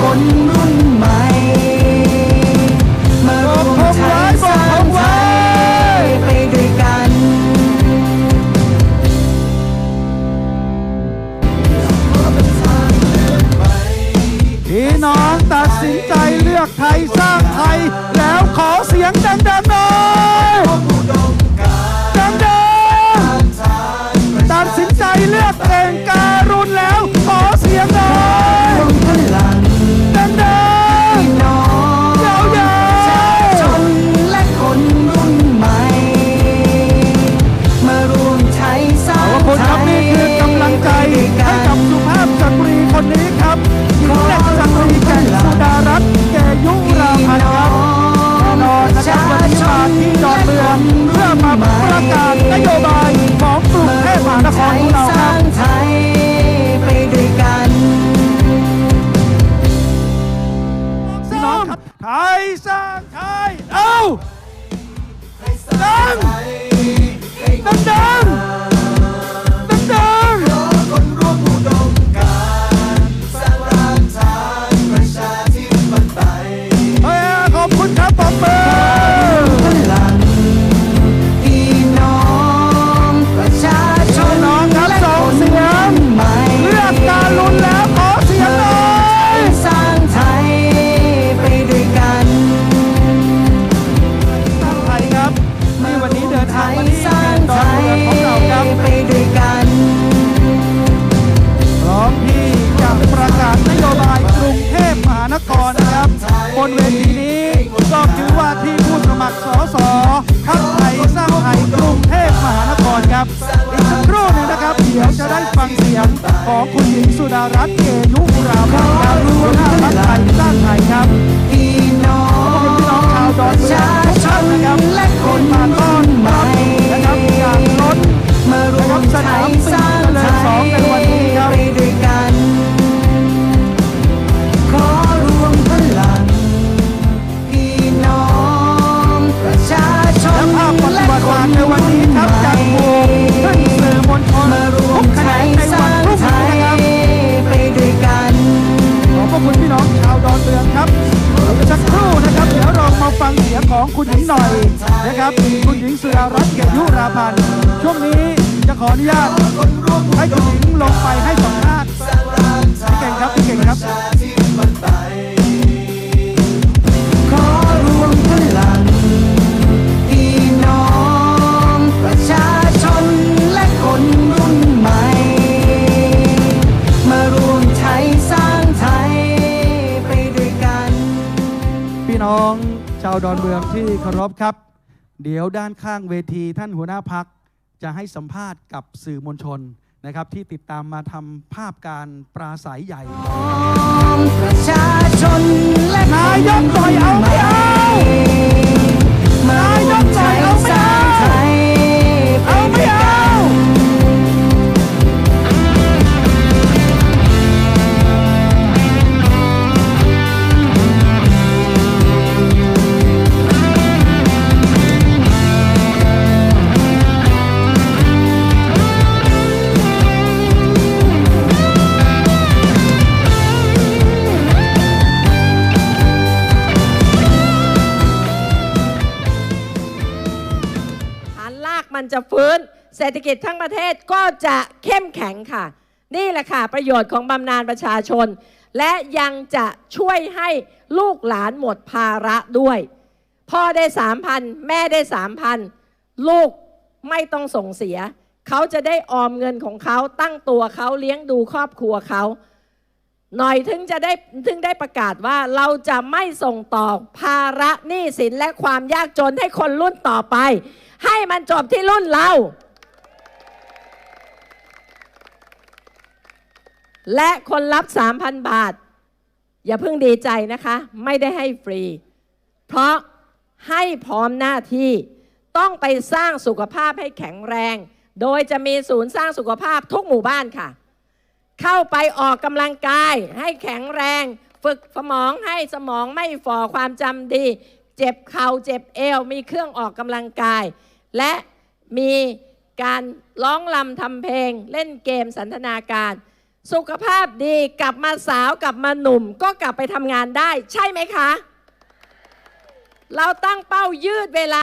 คนรุ่นใหม่ มารวมใจสร้างไทยไปด้วยกัน พี่น้องตัดสินใจเลือกไทยสร้างไทย แล้วขอเสียงดังๆหน่อย ที่ดอนเมืองเพื่อมาประกาศนโยบายของกรุงเทพมหานครของเราสคร้ารับงไทยไปด้วยกันพี่น้องครับไทยสร้างไทย เอ้า มหานครนะครับบนเวทีนี้ก็คือว่าที่ผู้สมัครสสพักไทยสร้างไทยกรุงเทพมหานครครับอีกสักครู่หนึงนะครับเดี๋ยวจะได้ฟังเสียงของคุณหญิงสุดารัตน์เกยุราพันธ์ครับหัวหน้าพักไทยสร้างไทยครับพี่น้องขอบคุณพี่น้องชาวดอนปเมืระองชาทุกชท่านนนะครับและคนมา ของคุณหญิงหน่อยนะครับ คุณหญิงสุดารัตน์เกียรติราพันธ์ช่วงนี้จะขออนุญาตให้คุณหญิงลงไปให้สัมภาษณ์พี่เก่งครับพี่เก่งครับขอรวมพลังพี่น้องประชาชนและคนรุ่นใหม่ มารวมใจสร้างไทยไปด้วยกัน พี่น้องาวดอนเมืองที่เคารพครับ เดี๋ยวด้านข้างเวทีท่านหัวหน้าพักจะให้สัมภาษณ์กับสื่อมวลชนนะครับ ที่ติดตามมาทำภาพการปราศัยใหญ่ประชาชนและนายกหน่อยเอาไม่เอามารว มันจะฟื้น เศรษฐกิจทั้งประเทศก็จะเข้มแข็งค่ะ นี่แหละค่ะ ประโยชน์ของบำนาญประชาชน และยังจะช่วยให้ลูกหลานหมดภาระด้วย พ่อได้สามพันแม่ได้สามพันลูกไม่ต้องส่งเสีย เขาจะได้ออมเงินของเขาตั้งตัวเขาเลี้ยงดูครอบครัวเขา หน่อยถึงจะได้ถึงได้ประกาศว่าเราจะไม่ส่งต่อภาระหนี้สินและความยากจนให้คนรุ่นต่อไป ให้มันจบที่รุ่นเรา และคนรับ 3,000 บาท อย่าเพิ่งดีใจนะคะ ไม่ได้ให้ฟรี เพราะให้พร้อมหน้าที่ต้องไปสร้างสุขภาพให้แข็งแรง โดยจะมีศูนย์สร้างสุขภาพทุกหมู่บ้านค่ะ เข้าไปออกกำลังกาย ให้แข็งแรง ฝึกสมองให้สมองไม่ฝ่อความจำดี เจ็บเข่าเจ็บเอว มีเครื่องออกกำลังกาย และมีการร้องลำทำเพลง เล่นเกมสันทนาการ สุขภาพดีกลับมาสาวกลับมาหนุ่ม ก็กลับไปทำงานได้ ใช่ไหมคะ เราตั้งเป้ายืดเวลา